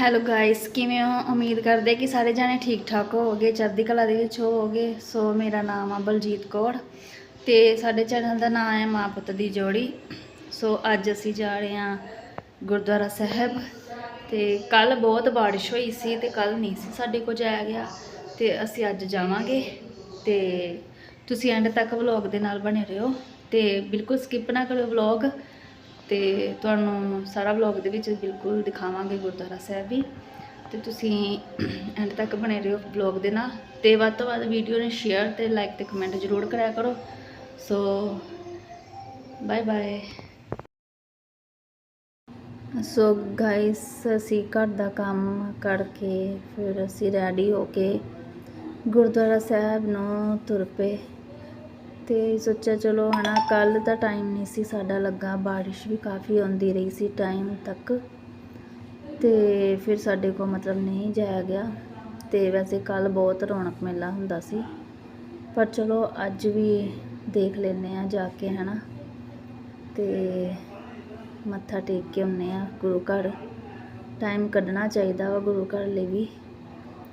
Hello guys ਕਿਵੇਂ ਹੋ? ਉਮੀਦ ਕਰਦੇ ਕਿ ਸਾਰੇ ਜਾਣੇ ਠੀਕ ਠਾਕ ਹੋਵੋਗੇ, ਚੜ੍ਹਦੀ ਕਲਾ ਦੇ ਵਿੱਚ ਹੋਵੋਗੇ। ਸੋ ਮੇਰਾ ਨਾਮ ਆ ਬਲਜੀਤ ਕੌਰ ਤੇ ਸਾਡੇ ਚੈਨਲ ਦਾ ਨਾਮ ਹੈ ਮਾਂ ਪੁੱਤ ਦੀ ਜੋੜੀ। ਸੋ ਅੱਜ ਅਸੀਂ ਜਾ ਰਹੇ ਹਾਂ ਗੁਰਦੁਆਰਾ ਸਾਹਿਬ ਤੇ ਕੱਲ ਬਹੁਤ ਬਾਰਿਸ਼ ਹੋਈ ਸੀ ਤੇ ਕੱਲ ਨਹੀਂ ਸੀ ਸਾਡੇ ਕੋਲ ਜਾਇਆ ਗਿਆ ਤੇ ਅਸੀਂ ਅੱਜ ਜਾਵਾਂਗੇ ਤੇ ਤੁਸੀਂ ਐਂਡ ਤੱਕ ਵਲੌਗ ਦੇ ਨਾਲ ਬਣੇ ਰਹੋ ਤੇ ਬਿਲਕੁਲ ਸਕਿਪ ਨਾ ਕਰਿਓ ਵਲੌਗ ਤੇ ਤੁਹਾਨੂੰ ਸਾਰਾ ਵਲੌਗ ਦੇ ਵਿੱਚ ਬਿਲਕੁਲ ਦਿਖਾਵਾਂਗੇ ਗੁਰਦੁਆਰਾ ਸਾਹਿਬ ਵੀ। ਤੇ ਤੁਸੀਂ ਐਂਡ ਤੱਕ ਬਣੇ ਰਹੋ ਵਲੌਗ ਦੇ ਨਾਲ ਤੇ ਵੱਧ ਤੋਂ ਵੱਧ ਵੀਡੀਓ ਨੂੰ ਸ਼ੇਅਰ ਤੇ ਲਾਈਕ ਤੇ ਕਮੈਂਟ ਜ਼ਰੂਰ ਕਰਿਆ ਕਰੋ। So bye bye so guys ਅਸੀਂ ਘਰ ਦਾ ਕੰਮ ਕਰਕੇ ਫਿਰ ਅਸੀਂ ਰੈਡੀ ਹੋ ਕੇ ਗੁਰਦੁਆਰਾ ਸਾਹਿਬ ਨੂੰ ਤੁਰ ਪਏ। ਤੇ ਸੋਚਿਆ ਚਲੋ ਹਨਾ ਕੱਲ ਦਾ ਟਾਈਮ ਨਹੀਂ ਸੀ ਸਾਡਾ ਲੱਗਾ, ਬਾਰਿਸ਼ ਵੀ ਕਾਫੀ ਆਉਂਦੀ ਰਹੀ ਸੀ ਟਾਈਮ ਤੱਕ। ਤੇ ਫਿਰ ਸਾਡੇ ਕੋਲ ਮਤਲਬ ਨਹੀਂ ਜਾਇਆ ਗਿਆ। ਤੇ ਵੈਸੇ ਕੱਲ ਬਹੁਤ ਰੌਣਕ ਮੇਲਾ ਹੁੰਦਾ ਸੀ। ਪਰ ਚਲੋ ਅੱਜ ਵੀ ਦੇਖ ਲੈਨੇ ਆ ਜਾ ਕੇ ਹਨਾ। ਤੇ ਮੱਥਾ ਟੇਕ ਕੇ ਆਉਂਦੇ ਆ ਗੁਰੂ ਘਰ। ਟਾਈਮ ਕੱਢਣਾ ਚਾਹੀਦਾ ਵਾ ਗੁਰੂ ਘਰ ਲਈ ਵੀ।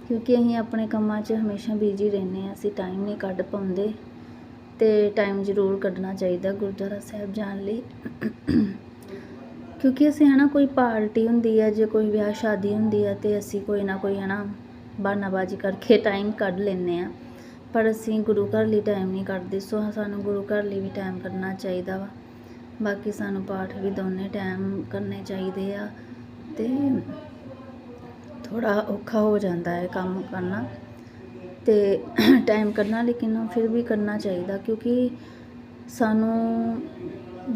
ਕਿਉਂਕਿ ਅਸੀਂ ਆਪਣੇ ਕੰਮਾਂ 'ਚ ਹਮੇਸ਼ਾ ਬਿਜ਼ੀ ਰਹਿੰਦੇ ਆ ਅਸੀਂ ਟਾਈਮ ਨਹੀਂ ਕੱਢ ਪਾਉਂਦੇ। ਅਤੇ ਟਾਈਮ ਜ਼ਰੂਰ ਕੱਢਣਾ ਚਾਹੀਦਾ ਗੁਰਦੁਆਰਾ ਸਾਹਿਬ ਜਾਣ ਲਈ। ਕਿਉਂਕਿ ਅਸੀਂ ਹੈ ਨਾ ਕੋਈ ਪਾਰਟੀ ਹੁੰਦੀ ਹੈ ਜੇ ਕੋਈ ਵਿਆਹ ਸ਼ਾਦੀ ਹੁੰਦੀ ਹੈ ਤੇ ਅਸੀਂ ਕੋਈ ਨਾ ਕੋਈ ਹੈ ਨਾ ਬਹਾਨਾਬਾਜ਼ੀ ਕਰਕੇ ਟਾਈਮ ਕੱਢ ਲੈਂਦੇ ਹਾਂ ਪਰ ਅਸੀਂ ਗੁਰੂ ਘਰ ਲਈ ਟਾਈਮ ਨਹੀਂ ਕੱਢਦੇ, ਸੋ ਸਾਨੂੰ ਗੁਰੂ ਘਰ ਲਈ ਵੀ ਟਾਈਮ ਕੱਢਣਾ ਚਾਹੀਦਾ ਵਾ। ਬਾਕੀ ਸਾਨੂੰ ਪਾਠ ਵੀ ਦੋਨੇ ਟਾਈਮ ਕਰਨੇ ਚਾਹੀਦੇ ਆ ਅਤੇ ਥੋੜ੍ਹਾ ਔਖਾ ਹੋ ਜਾਂਦਾ ਹੈ ਕੰਮ ਕਰਨਾ। ਅਤੇ ਟਾਈਮ ਕੱਢਣਾ, ਲੇਕਿਨ ਫਿਰ ਵੀ ਕਰਨਾ ਚਾਹੀਦਾ, ਕਿਉਂਕਿ ਸਾਨੂੰ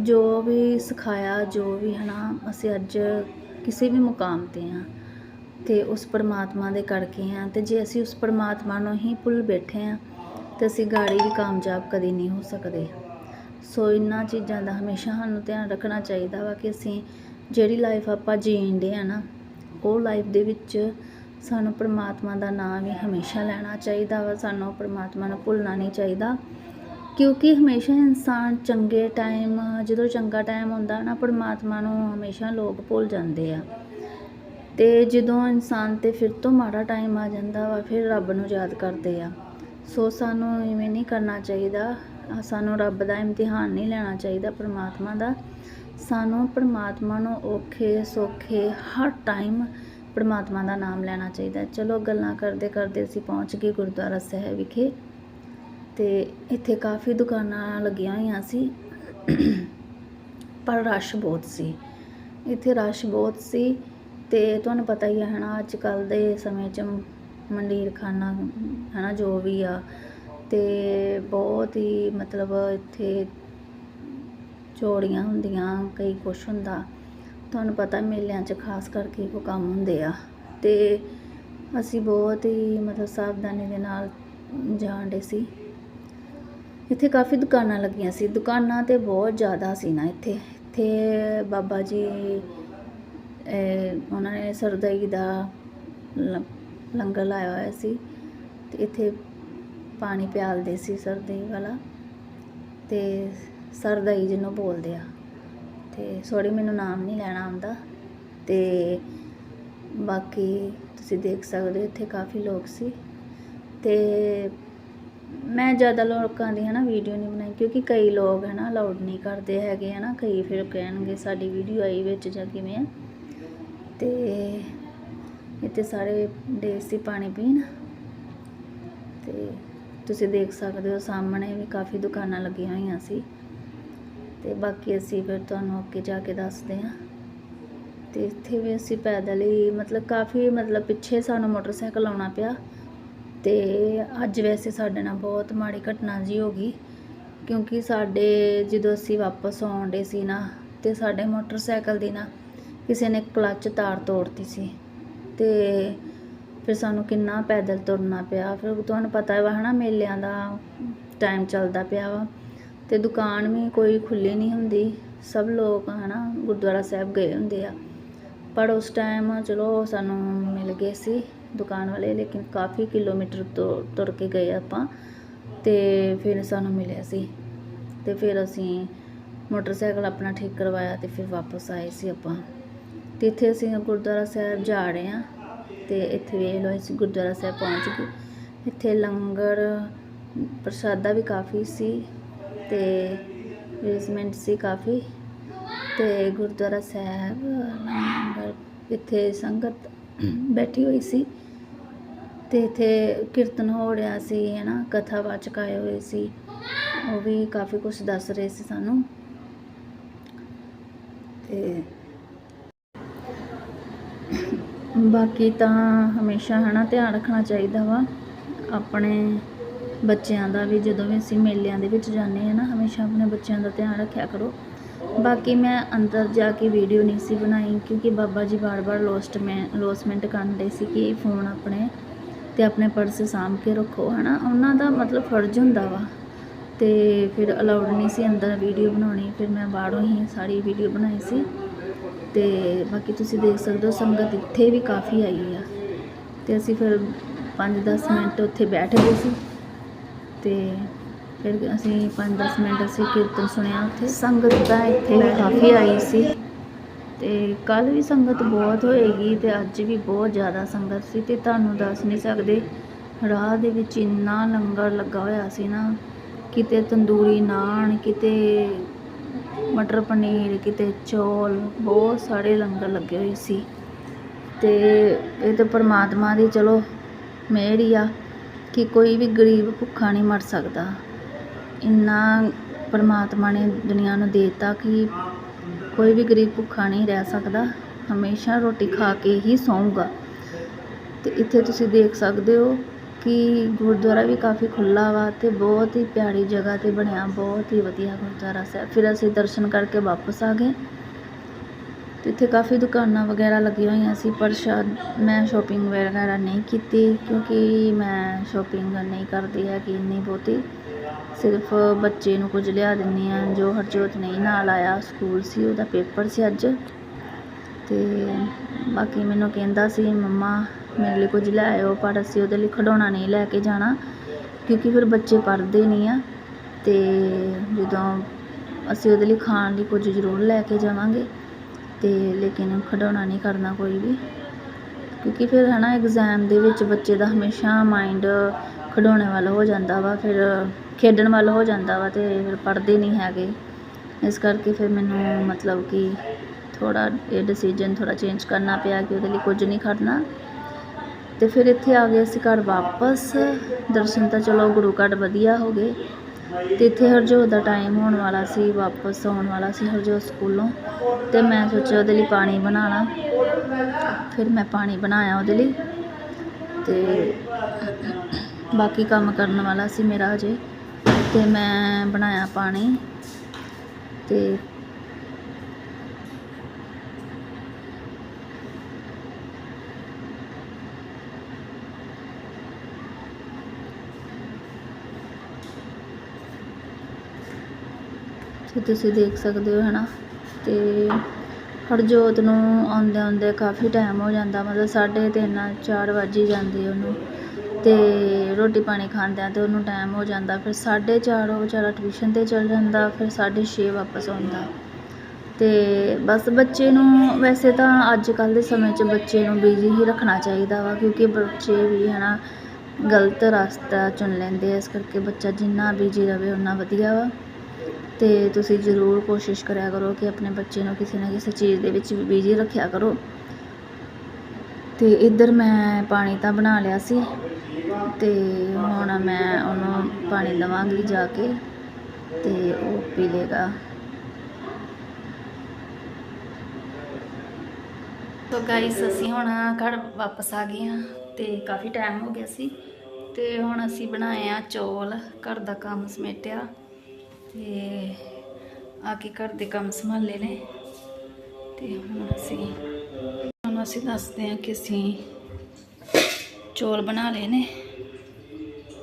ਜੋ ਵੀ ਸਿਖਾਇਆ, ਜੋ ਵੀ ਹੈ ਨਾ ਅਸੀਂ ਅੱਜ ਕਿਸੇ ਵੀ ਮੁਕਾਮ ਤੇ ਹਾਂ ਅਤੇ ਉਸ ਪਰਮਾਤਮਾ ਦੇ ਕਰਕੇ ਹਾਂ ਅਤੇ ਜੇ ਅਸੀਂ ਉਸ ਪਰਮਾਤਮਾ ਨੂੰ ਹੀ ਭੁੱਲ ਬੈਠੇ ਹਾਂ ਤਾਂ ਅਸੀਂ ਗਾੜੀ ਵੀ ਕਾਮਯਾਬ ਕਦੇ ਨਹੀਂ ਹੋ ਸਕਦੇ। ਸੋ ਇਹਨਾਂ ਚੀਜ਼ਾਂ ਦਾ ਹਮੇਸ਼ਾ ਸਾਨੂੰ ਧਿਆਨ ਰੱਖਣਾ ਚਾਹੀਦਾ ਵਾ ਕਿ ਅਸੀਂ ਜਿਹੜੀ ਲਾਈਫ ਆਪਾਂ ਜੀਂਦੇ ਆ ਨਾ, ਉਹ ਲਾਈਫ ਦੇ ਵਿੱਚ ਸਾਨੂੰ ਪਰਮਾਤਮਾ ਦਾ ਨਾਮ ਵੀ ਹਮੇਸ਼ਾ ਲੈਣਾ ਚਾਹੀਦਾ ਵਾ, ਸਾਨੂੰ ਪਰਮਾਤਮਾ ਨੂੰ ਭੁੱਲਣਾ ਨਹੀਂ ਚਾਹੀਦਾ। ਕਿਉਂਕਿ ਹਮੇਸ਼ਾ ਇਨਸਾਨ ਚੰਗੇ ਟਾਈਮ ਜਦੋਂ ਚੰਗਾ ਟਾਈਮ ਹੁੰਦਾ ਨਾ, ਪਰਮਾਤਮਾ ਨੂੰ ਹਮੇਸ਼ਾ ਲੋਕ ਭੁੱਲ ਜਾਂਦੇ ਆ। ਤੇ ਜਦੋਂ ਇਨਸਾਨ ਤੇ ਫਿਰ ਤੋਂ ਮਾੜਾ ਟਾਈਮ ਆ ਜਾਂਦਾ ਵਾ, ਫਿਰ ਰੱਬ ਨੂੰ ਯਾਦ ਕਰਦੇ ਆ। ਸੋ ਸਾਨੂੰ ਇਵੇਂ ਨਹੀਂ ਕਰਨਾ ਚਾਹੀਦਾ, ਸਾਨੂੰ ਰੱਬ ਦਾ ਇਮਤਿਹਾਨ ਨਹੀਂ ਲੈਣਾ ਚਾਹੀਦਾ ਪਰਮਾਤਮਾ ਦਾ। ਸਾਨੂੰ ਪਰਮਾਤਮਾ ਨੂੰ ਔਖੇ ਸੌਖੇ ਹਰ ਟਾਈਮ ਪਰਮਾਤਮਾ ਦਾ ਨਾਮ ਲੈਣਾ ਚਾਹੀਦਾ ਚਲੋ, ਗੱਲਾਂ ਕਰਦੇ ਕਰਦੇ ਅਸੀਂ ਪਹੁੰਚ ਗਏ ਗੁਰਦੁਆਰਾ ਸਾਹਿਬ ਵਿਖੇ। ਤੇ ਇੱਥੇ ਕਾਫੀ ਦੁਕਾਨਾਂ ਲੱਗੀਆਂ ਹੋਈਆਂ ਸੀ, ਪਰ ਰਸ਼ ਬਹੁਤ ਸੀ। ਇੱਥੇ ਰਸ਼ ਬਹੁਤ ਸੀ ਤੇ ਤੁਹਾਨੂੰ ਪਤਾ ਹੀ ਹੈ, ਹਨਾ ਅੱਜ ਕੱਲ ਦੇ ਸਮੇਂ 'ਚ ਮੰਡੀਰ ਖਾਨਾ ਹਨਾ, ਜੋ ਵੀ ਆ, ਤੇ ਬਹੁਤ ਹੀ ਮਤਲਬ ਇੱਥੇ ਚੋਰੀਆਂ ਹੁੰਦੀਆਂ, ਕਈ ਕੁਛ ਹੁੰਦਾ। ਤੁਹਾਨੂੰ ਪਤਾ ਮੇਲਿਆਂ 'ਚ ਖਾਸ ਕਰਕੇ ਕੋ ਕੰਮ ਹੁੰਦੇ ਆ। ਤੇ ਅਸੀਂ ਬਹੁਤ ਹੀ ਮਤਲਬ ਸਾਵਧਾਨੀ ਦੇ ਨਾਲ ਜਾਣ ਡੇ ਸੀ। ਇੱਥੇ ਕਾਫੀ ਦੁਕਾਨਾਂ ਲੱਗੀਆਂ ਸੀ। ਦੁਕਾਨਾਂ ਤੇ ਬਹੁਤ ਜ਼ਿਆਦਾ ਸੀ ਨਾ ਇੱਥੇ। ਇੱਥੇ ਬਾਬਾ ਜੀ ਉਹਨਾਂ ਨੇ ਸਰਦਈ ਦਾ ਲੰਗਰ ਲਾਇਆ ਹੋਇਆ ਸੀ। ਤੇ ਇੱਥੇ ਪਾਣੀ ਪਿਆਲਦੇ ਸੀ ਸਰਦਈ ਵਾਲਾ। ਤੇ ਸਰਦਈ ਜਿਹਨੂੰ ਬੋਲਦੇ ਆ। ਅਤੇ ਸੌਰੀ ਮੈਨੂੰ ਨਾਮ ਨਹੀਂ ਲੈਣਾ ਆਉਂਦਾ। ਅਤੇ ਬਾਕੀ ਤੁਸੀਂ ਦੇਖ ਸਕਦੇ ਹੋ, ਇੱਥੇ ਕਾਫੀ ਲੋਕ ਸੀ। ਅਤੇ ਮੈਂ ਜ਼ਿਆਦਾ ਲੋਕਾਂ ਦੀ ਹੈ ਨਾ ਵੀਡੀਓ ਨਹੀਂ ਬਣਾਈ, ਕਿਉਂਕਿ ਕਈ ਲੋਕ ਹੈ ਨਾ ਅਲਾਉਡ ਨਹੀਂ ਕਰਦੇ ਹੈਗੇ ਹੈ ਨਾ ਕਈ ਫਿਰ ਕਹਿਣਗੇ ਸਾਡੀ ਵੀਡੀਓ ਆਈ ਵਿੱਚ ਜਾਂ ਕਿਵੇਂ ਆ। ਤੇ ਇੱਥੇ ਸਾਰੇ ਡੇ ਸੀ ਪਾਣੀ ਪੀਣ। ਤੇ ਤੁਸੀਂ ਦੇਖ ਸਕਦੇ ਹੋ, ਸਾਹਮਣੇ ਵੀ ਕਾਫੀ ਦੁਕਾਨਾਂ ਲੱਗੀਆਂ ਹੋਈਆਂ ਸੀ। ਤੇ ਬਾਕੀ ਅਸੀਂ ਫਿਰ ਤੁਹਾਨੂੰ ਅੱਗੇ ਜਾ ਕੇ ਦੱਸਦੇ ਹਾਂ। ਤੇ ਇੱਥੇ ਵੀ ਅਸੀਂ ਪੈਦਲ ਹੀ ਮਤਲਬ ਕਾਫੀ ਮਤਲਬ ਪਿੱਛੇ ਸਾਨੂੰ ਮੋਟਰਸਾਈਕਲ ਆਉਣਾ ਪਿਆ। ਤੇ ਅੱਜ ਵੈਸੇ ਸਾਡੇ ਨਾਲ ਬਹੁਤ ਮਾੜੀ ਘਟਨਾ ਜੀ ਹੋ ਗਈ, ਕਿਉਂਕਿ ਸਾਡੇ ਜਦੋਂ ਅਸੀਂ ਵਾਪਸ ਆਉਂਦੇ ਸੀ ਨਾ, ਤੇ ਸਾਡੇ ਮੋਟਰਸਾਈਕਲ ਦੀ ਨਾ ਕਿਸੇ ਨੇ ਕਲੱਚ ਤਾਰ ਤੋੜਤੀ ਸੀ। ਤੇ ਫਿਰ ਸਾਨੂੰ ਕਿੰਨਾ ਪੈਦਲ ਤੁਰਨਾ ਪਿਆ, ਫਿਰ ਤੁਹਾਨੂੰ ਪਤਾ ਵਾ ਹਨਾ ਮੇਲਿਆਂ ਦਾ ਟਾਈਮ ਚੱਲਦਾ ਪਿਆ ਵਾ। ਤੇ ਦੁਕਾਨ ਵੀ ਕੋਈ ਖੁੱਲੀ ਨਹੀਂ ਹੁੰਦੀ। ਸਭ ਲੋਕ ਹਨਾ ਗੁਰਦੁਆਰਾ ਸਾਹਿਬ ਗਏ ਹੁੰਦੇ ਆ। ਪਰ ਉਸ ਟਾਈਮ ਚਲੋ ਸਾਨੂੰ ਮਿਲ ਗਏ ਸੀ ਦੁਕਾਨ ਵਾਲੇ, ਲੇਕਿਨ ਕਾਫੀ ਕਿਲੋਮੀਟਰ ਤੋਂ, ਤੁਰ ਕੇ ਗਏ ਆਪਾਂ ਤੇ ਫਿਰ ਸਾਨੂੰ ਮਿਲਿਆ ਸੀ। ਤੇ ਫਿਰ ਅਸੀਂ ਮੋਟਰਸਾਈਕਲ ਆਪਣਾ ਠੀਕ ਕਰਵਾਇਆ ਤੇ ਫਿਰ ਵਾਪਸ ਆਏ ਸੀ ਆਪਾਂ। ਤੇ ਇੱਥੇ ਅਸੀਂ ਗੁਰਦੁਆਰਾ ਸਾਹਿਬ ਜਾ ਰਹੇ ਹਾਂ ਤੇ ਇੱਥੇ ਵੇਖ ਲਓ ਅਸੀਂ ਗੁਰਦੁਆਰਾ ਸਾਹਿਬ ਪਹੁੰਚ ਗਏ। ਇੱਥੇ ਲੰਗਰ, ਪ੍ਰਸ਼ਾਦਾ ਵੀ ਕਾਫੀ ਸੀ। ਤੇ ਅਰੇਂਜਮੈਂਟ ਸੀ ਕਾਫੀ ਅਤੇ ਗੁਰਦੁਆਰਾ ਸਾਹਿਬ ਇੱਥੇ ਸੰਗਤ ਬੈਠੀ ਹੋਈ ਸੀ ਅਤੇ ਇੱਥੇ ਕੀਰਤਨ ਹੋ ਰਿਹਾ ਸੀ ਹੈ ਨਾ ਕਥਾ ਵਾਚਕ ਆਏ ਹੋਏ ਸੀ, ਉਹ ਵੀ ਕਾਫੀ ਕੁਝ ਦੱਸ ਰਹੇ ਸੀ ਸਾਨੂੰ। ਤੇ ਬਾਕੀ ਤਾਂ ਹਮੇਸ਼ਾ, ਹਨਾ, ਧਿਆਨ ਰੱਖਣਾ ਚਾਹੀਦਾ ਵਾ, ਆਪਣੇ ਬੱਚਿਆਂ ਦਾ ਵੀ, ਜਦੋਂ ਵੀ ਅਸੀਂ ਮੇਲਿਆਂ ਦੇ ਵਿੱਚ ਜਾਂਦੇ ਹਾਂ ਨਾ, ਹਮੇਸ਼ਾ ਆਪਣੇ ਬੱਚਿਆਂ ਦਾ ਧਿਆਨ ਰੱਖਿਆ ਕਰੋ। ਬਾਕੀ ਮੈਂ ਅੰਦਰ ਜਾ ਕੇ ਵੀਡੀਓ ਨਹੀਂ ਸੀ ਬਣਾਈ, ਕਿਉਂਕਿ ਬਾਬਾ ਜੀ ਵਾਰ-ਵਾਰ ਲੋਸਟ ਮੈਂ ਲੋਸਮੈਂਟ ਕਰਦੇ ਸੀ ਕਿ ਫੋਨ ਆਪਣੇ ਤੇ ਆਪਣੇ ਪਰਸ ਸਾਂਭ ਕੇ ਰੱਖੋ, ਹਨਾ? ਉਹਨਾਂ ਦਾ ਮਤਲਬ ਫਰਜ਼ ਹੁੰਦਾ ਵਾ। ਤੇ ਫਿਰ ਅਲਾਉਡ ਨਹੀਂ ਸੀ ਅੰਦਰ ਵੀਡੀਓ ਬਣਾਉਣੀ, ਫਿਰ ਮੈਂ ਬਾਹਰੋਂ ਹੀ ਸਾਰੀ ਵੀਡੀਓ ਬਣਾਈ ਸੀ। ਤੇ ਬਾਕੀ ਤੁਸੀਂ ਦੇਖ ਸਕਦੇ ਹੋ, ਸੰਗਤ ਇੱਥੇ ਵੀ ਕਾਫੀ ਆਈ ਆ। ਤੇ ਅਸੀਂ ਫਿਰ 5-10 ਮਿੰਟ ਉੱਥੇ ਬੈਠ ਗਏ ਸੀ। ਤੇ ਫਿਰ ਅਸੀਂ 5-10 ਮਿੰਟ ਅਸੀਂ ਕੀਰਤਨ ਸੁਣਿਆ ਉੱਥੇ। ਸੰਗਤ ਤਾਂ ਇੱਥੇ ਕਾਫੀ ਆਈ ਸੀ। ਤੇ ਕੱਲ ਵੀ ਸੰਗਤ ਬਹੁਤ ਹੋਏਗੀ ਤੇ ਅੱਜ ਵੀ ਬਹੁਤ ਜ਼ਿਆਦਾ ਸੰਗਤ ਸੀ ਤੇ ਤੁਹਾਨੂੰ ਦੱਸ ਨਹੀਂ ਸਕਦੇ ਰਾਹ ਦੇ ਵਿੱਚ ਇੰਨਾ ਲੰਗਰ ਲੱਗਾ ਹੋਇਆ ਸੀ ਨਾ ਕਿਤੇ ਤੰਦੂਰੀ ਨਾਨ ਕਿਤੇ ਮਟਰ ਪਨੀਰ ਕਿਤੇ ਚੌਲ ਬਹੁਤ ਸਾਰੇ ਲੰਗਰ ਲੱਗੇ ਹੋਏ ਸੀ। ਤੇ ਇਹ ਤਾਂ ਪਰਮਾਤਮਾ ਦੀ ਚਲੋ ਮਿਹਰ ਹੀ ਆ। ਕਿ ਕੋਈ ਵੀ ਗਰੀਬ ਭੁੱਖਾ ਨਹੀਂ ਮਰ ਸਕਦਾ। ਇੰਨਾ ਪਰਮਾਤਮਾ ਨੇ ਦੁਨੀਆ ਨੂੰ ਦੇ ਦਿੱਤਾ ਕਿ ਕੋਈ ਵੀ ਗਰੀਬ ਭੁੱਖਾ ਨਹੀਂ ਰਹਿ ਸਕਦਾ। ਹਮੇਸ਼ਾ ਰੋਟੀ ਖਾ ਕੇ ਹੀ ਸੌਂਗਾ ਤੇ ਇੱਥੇ ਤੁਸੀਂ ਦੇਖ ਸਕਦੇ ਹੋ ਕਿ ਗੁਰਦੁਆਰਾ ਵੀ ਕਾਫੀ ਖੁੱਲ੍ਹਾ ਵਾ ਤੇ ਬਹੁਤ ਹੀ ਪਿਆਰੀ ਜਗ੍ਹਾ ਤੇ ਬਣਿਆ, ਬਹੁਤ ਹੀ ਵਧੀਆ ਗੁਰਦੁਆਰਾ ਸਾਹਿਬ। ਫਿਰ ਅਸੀਂ ਦਰਸ਼ਨ ਕਰਕੇ ਵਾਪਸ ਆ ਗਏ। ਤੇ ਇੱਥੇ ਕਾਫੀ ਦੁਕਾਨਾਂ ਵਗੈਰਾ ਲੱਗੀਆਂ ਹੋਈਆਂ ਸੀ, ਪਰ ਸ਼ਾਇਦ ਮੈਂ ਸ਼ਾਪਿੰਗ ਵਗੈਰਾ ਨਹੀਂ ਕੀਤੀ, ਕਿਉਂਕਿ ਮੈਂ ਸ਼ਾਪਿੰਗ ਨਹੀਂ ਕਰਦੀ ਹੈਗੀ ਇੰਨੀ ਬਹੁਤੀ। ਸਿਰਫ ਬੱਚੇ ਨੂੰ ਕੁਝ ਲਿਆ ਦਿੰਦੀ ਆ ਜੋ ਹਰਜੋਤ ਨਹੀਂ ਨਾਲ ਆਇਆ, ਸਕੂਲ ਸੀ, ਉਹਦਾ ਪੇਪਰ ਸੀ ਅੱਜ। ਤੇ ਬਾਕੀ ਮੈਨੂੰ ਕਹਿੰਦਾ ਸੀ, ਮੰਮਾ, ਮੇਰੇ ਲਈ ਕੁਝ ਲੈ ਆਇਓ, ਪਰ ਅਸੀਂ ਉਹਦੇ ਲਈ ਖਿਡੌਣਾ ਨਹੀਂ ਲੈ ਕੇ ਜਾਣਾ, ਕਿਉਂਕਿ ਫਿਰ ਬੱਚੇ ਪੜ੍ਹਦੇ ਨਹੀਂ ਆ। ਤੇ ਜਦੋਂ ਅਸੀਂ ਉਹਦੇ ਲਈ ਖਾਣ ਲਈ ਕੁਝ ਜ਼ਰੂਰ ਲੈ ਕੇ ਜਾਵਾਂਗੇ ਤੇ ਲੇਕਿਨ ਖਿਡੌਣਾ ਨਹੀਂ ਕਰਨਾ ਕੋਈ ਵੀ। ਕਿਉਂਕਿ ਫਿਰ ਹੈ ਨਾ ਐਗਜ਼ਾਮ ਦੇ ਵਿੱਚ ਬੱਚੇ ਦਾ ਹਮੇਸ਼ਾ ਮਾਇੰਡ ਖਿਡੌਣੇ ਵੱਲ ਹੋ ਜਾਂਦਾ ਵਾ, ਫਿਰ ਖੇਡਣ ਵੱਲ ਹੋ ਜਾਂਦਾ ਵਾ ਅਤੇ ਫਿਰ ਪੜ੍ਹਦੇ ਨਹੀਂ ਹੈਗੇ। ਇਸ ਕਰਕੇ ਫਿਰ ਮੈਨੂੰ ਮਤਲਬ ਕਿ ਥੋੜ੍ਹਾ ਇਹ ਡਿਸੀਜਨ ਥੋੜ੍ਹਾ ਚੇਂਜ ਕਰਨਾ ਪਿਆ ਕਿ ਉਹਦੇ ਲਈ ਕੁਝ ਨਹੀਂ ਕਰਨਾ ਅਤੇ ਫਿਰ ਇੱਥੇ ਆ ਗਏ ਅਸੀਂ ਘਰ ਵਾਪਸ। ਦਰਸ਼ਨ ਤਾਂ ਚਲੋ ਗੁਰੂ ਘਰ ਵਧੀਆ ਹੋ ਗਏ। ਤੇ ਇੱਥੇ ਹਰਜੋਤ ਦਾ ਟਾਈਮ ਹੋਣ ਵਾਲਾ ਸੀ, ਵਾਪਸ ਆਉਣ ਵਾਲਾ ਸੀ ਹਰਜੋਤ ਸਕੂਲੋਂ। ਤੇ ਮੈਂ ਸੋਚਿਆ ਉਹਦੇ ਲਈ ਪਾਣੀ ਬਣਾਉਣਾ ਫਿਰ ਮੈਂ ਪਾਣੀ ਬਣਾਇਆ ਉਹਦੇ ਲਈ। ਤੇ ਬਾਕੀ ਕੰਮ ਕਰਨ ਵਾਲਾ ਸੀ ਮੇਰਾ ਅਜੇ ਤੇ ਮੈਂ ਬਣਾਇਆ ਪਾਣੀ। ਤੇ ਤੇ ਤੁਸੀਂ ਦੇਖ ਸਕਦੇ ਹੋ, ਹਨਾ? ਤੇ ਹਰਜੋਤ ਨੂੰ ਆਉਂਦੇ ਆਉਂਦੇ ਕਾਫੀ ਟਾਈਮ ਹੋ ਜਾਂਦਾ, ਮਤਲਬ ਸਾਢੇ ਤਿੰਨ, ਚਾਰ ਵੱਜ ਹੀ ਜਾਂਦੇ ਉਹਨੂੰ। ਤੇ ਰੋਟੀ ਪਾਣੀ ਖਾਂਦਿਆਂ ਤੇ ਉਹਨੂੰ ਟਾਈਮ ਹੋ ਜਾਂਦਾ, ਫਿਰ ਸਾਢੇ ਚਾਰ ਉਹ ਵਿਚਾਰਾ ਟਿਊਸ਼ਨ ਤੇ ਚਲ ਜਾਂਦਾ, ਫਿਰ ਸਾਢੇ ਛੇ ਵਾਪਸ ਆਉਂਦਾ। ਤੇ ਬਸ ਬੱਚੇ ਨੂੰ, ਵੈਸੇ ਤਾਂ ਅੱਜ ਕੱਲ੍ਹ ਦੇ ਸਮੇਂ 'ਚ ਬੱਚੇ ਨੂੰ ਬਿਜ਼ੀ ਹੀ ਰੱਖਣਾ ਚਾਹੀਦਾ ਵਾ, ਕਿਉਂਕਿ ਬੱਚੇ ਵੀ, ਹਨਾ, ਗਲਤ ਰਸਤਾ ਚੁਣ ਲੈਂਦੇ ਆ, ਇਸ ਕਰਕੇ ਬੱਚਾ ਜਿੰਨਾ ਬਿਜ਼ੀ ਰਵੇ ਉਨਾ ਵਧੀਆ ਵਾ। ਅਤੇ ਤੁਸੀਂ ਜ਼ਰੂਰ ਕੋਸ਼ਿਸ਼ ਕਰਿਆ ਕਰੋ ਕਿ ਆਪਣੇ ਬੱਚੇ ਨੂੰ ਕਿਸੇ ਨਾ ਕਿਸੇ ਚੀਜ਼ ਦੇ ਵਿੱਚ ਬਿਜ਼ੀ ਰੱਖਿਆ ਕਰੋ। ਅਤੇ ਇੱਧਰ ਮੈਂ ਪਾਣੀ ਤਾਂ ਬਣਾ ਲਿਆ ਸੀ ਅਤੇ ਹੁਣ ਮੈਂ ਉਹਨੂੰ ਪਾਣੀ ਦੇਵਾਂਗੀ ਜਾ ਕੇ ਅਤੇ ਉਹ ਪੀ ਲੇਗਾ। ਤੋ ਗਾਇਸ ਅਸੀਂ ਹੁਣ ਘਰ ਵਾਪਸ ਆ ਗਏ ਹਾਂ ਤੇ ਕਾਫੀ ਟਾਈਮ ਹੋ ਗਿਆ ਸੀ ਤੇ ਹੁਣ ਅਸੀਂ ਬਣਾਏ ਆ ਚੌਲ, ਘਰ ਦਾ ਕੰਮ ਸਮੇਟਿਆ। ਤੇ ਆ ਕੇ ਘਰ ਦੇ ਕੰਮ ਸੰਭਾਲੇ ਨੇ। ਤੇ ਹੁਣ ਅਸੀਂ ਹੁਣ ਅਸੀਂ ਦੱਸਦੇ ਹਾਂ ਕਿ ਅਸੀਂ ਚੌਲ ਬਣਾ ਲਏ ਨੇ।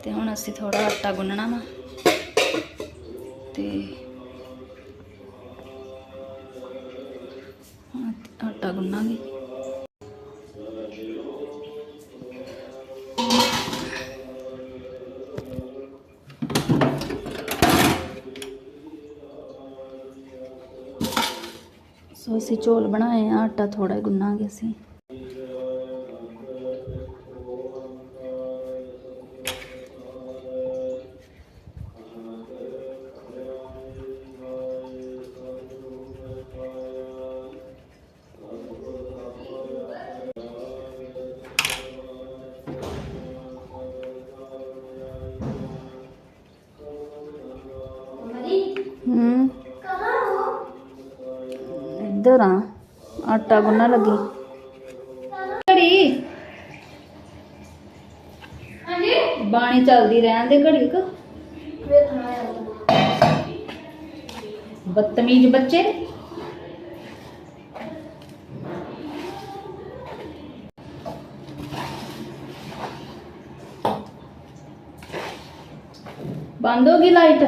ਤੇ ਹੁਣ ਅਸੀਂ ਥੋੜਾ ਆਟਾ ਗੁੰਨਣਾ ਵਾ। ਤੇ ਆਟਾ ਗੁੰਨਾਂਗੇ। ਸੋ ਅਸੀਂ ਚੌਲ ਬਣਾਏ ਆ ਆਟਾ ਥੋੜਾ ਗੁੰਨਾਂਗੇ ਅਸੀਂ। ਇੱਧਰ ਆ। ਆਟਾ ਗੁੰਨਣ ਲੱਗੀ। ਘੜੀ। ਹਾਂਜੀ? ਬਾਣੀ ਚੱਲਦੀ ਰਹਿਣ ਦੇ ਘੜੀ ਕ। ਬਦਤਮੀਜ਼ ਬੱਚੇ। ਬੰਦ ਹੋ ਗਈ ਲਾਈਟ।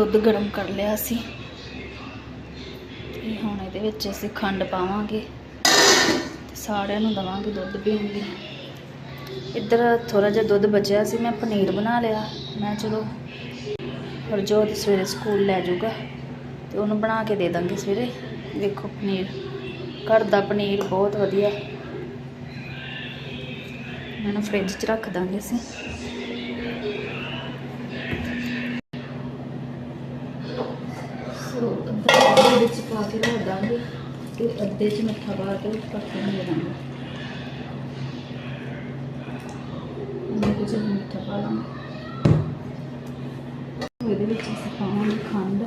ਦੁੱਧ ਗਰਮ ਕਰ ਲਿਆ ਸੀ। ਤੇ ਹੁਣ ਇਹਦੇ ਵਿੱਚ ਅਸੀਂ ਖੰਡ ਪਾਵਾਂਗੇ। ਤੇ ਸਾਰਿਆਂ ਨੂੰ ਦਵਾਂਗੇ ਦੁੱਧ ਪੀਣ ਲਈ। ਇੱਧਰ ਥੋੜਾ ਜਿਹਾ ਦੁੱਧ ਬਚਿਆ ਸੀ, ਮੈਂ ਪਨੀਰ ਬਣਾ ਲਿਆ। ਮੈਂ ਚਲੋ, ਹਰਜੋਤ ਸਵੇਰੇ ਸਕੂਲ ਲੈ ਜਾਊਗਾ ਤੇ ਉਹਨੂੰ ਬਣਾ ਕੇ ਦੇ ਦਾਂਗੇ ਸਵੇਰੇ। ਦੇਖੋ ਪਨੀਰ, ਘਰ ਦਾ ਪਨੀਰ ਬਹੁਤ ਵਧੀਆ। ਇਹਨੂੰ ਫ੍ਰਿਜ 'ਚ ਰੱਖ ਦਾਂਗੇ ਅਸੀਂ ਸੋ ਅੱਧਾ ਦੁੱਧ ਵਿੱਚ ਪਾ ਕੇ ਰੱਖ ਦਾਂਗੇ ਤੇ ਅੱਧੇ 'ਚ ਮਿੱਠਾ ਪਾ ਕੇ ਪੱਕਣ ਦੇ ਦਾਂਗੇ ਉਹਦੇ ਵਿੱਚ ਮਿੱਠਾ ਪਾ ਲਾਂਗੇ। ਇਹਦੇ ਵਿੱਚ ਅਸੀਂ ਪਾਵਾਂਗੇ ਖੰਡ।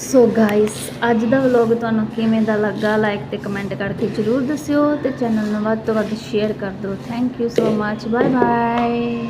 ਸੋ ਗਾਇਸ ਅੱਜ ਦਾ ਵਲੌਗ ਤੁਹਾਨੂੰ ਕਿਵੇਂ ਦਾ ਲੱਗਾ ਲਾਈਕ ਤੇ ਕਮੈਂਟ ਕਰਕੇ ਜਰੂਰ ਦੱਸਿਓ ਤੇ ਚੈਨਲ ਨੂੰ ਵੱਧ ਤੋਂ ਵੱਧ ਸ਼ੇਅਰ ਕਰ ਦਿਓ। Thank you so much bye bye